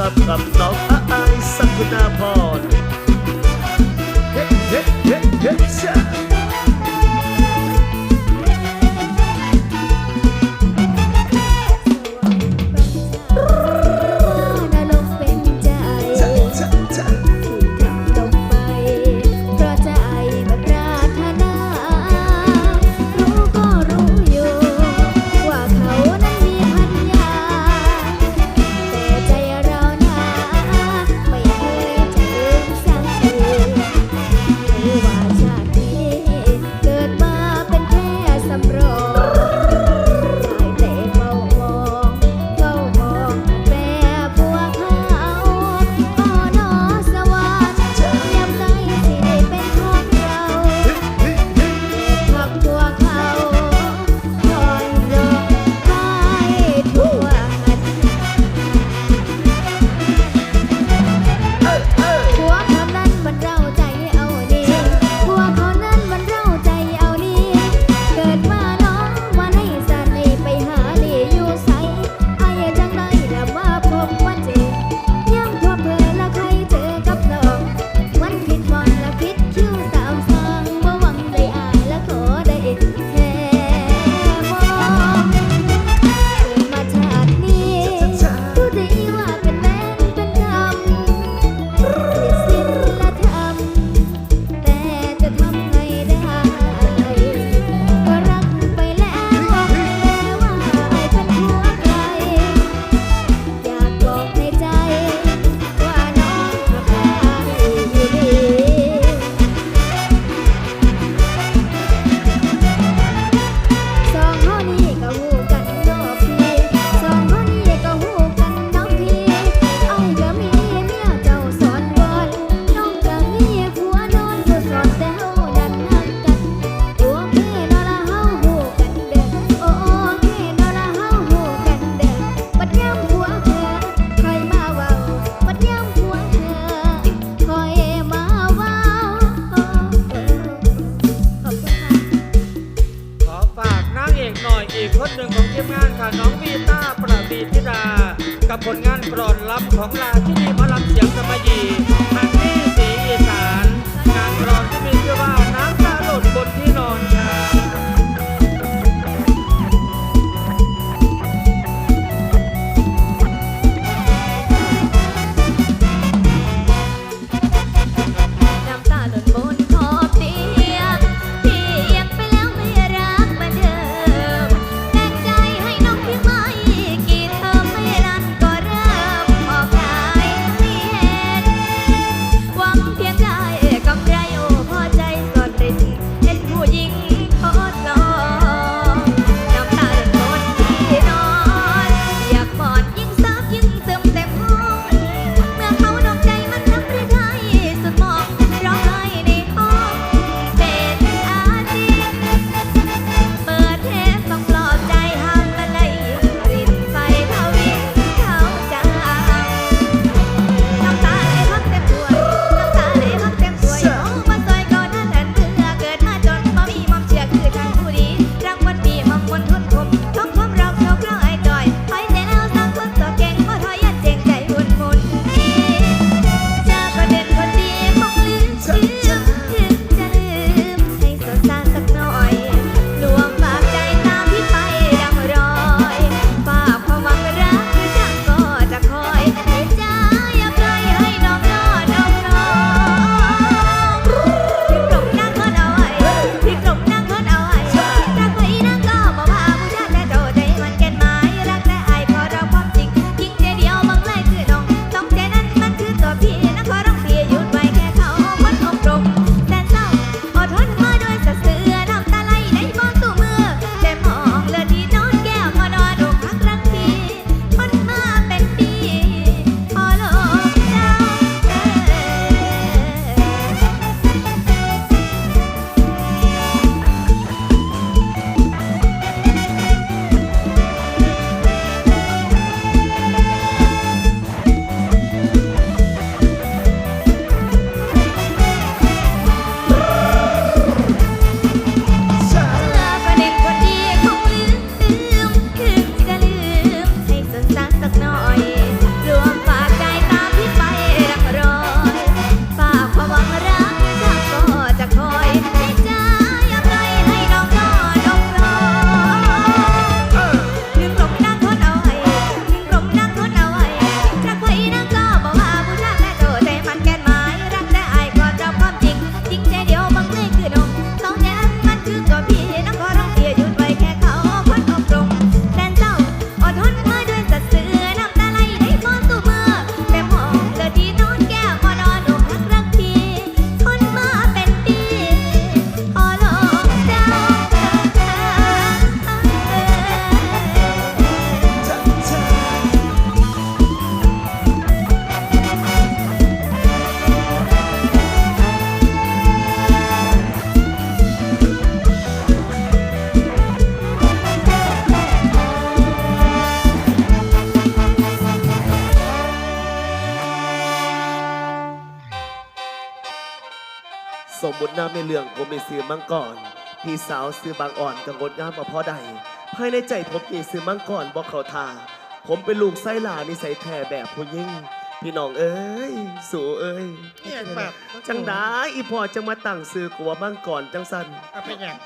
ครับกับน้องอาไอสักุณาพรเฮ้เฮ้เฮ้เฮ้ กหน่อยอีกคนหนึ่งของทีมงานค่ะน้องวีต้าประวีธิดา กับผลงานปลอนลำของลาที่มีพลังเสียงสมัยี สมบุญนามในเรื่องผมมีซื้อมังกรพี่สาวซื้อบางอ่อนกังงดงามมาพอใดภายในใจผมมีซื้อมังกรบอกเขาทาผมเป็นลูกไส้หลานิสัยแท้แบบผู้ยิ่ง พี่น้องเอ้ย สู่เอ้ยเนี่ยแบบจังได้อีพอจะมาตั้งซื้อกัวามังกรจังสัน เอาเป็นอย่าง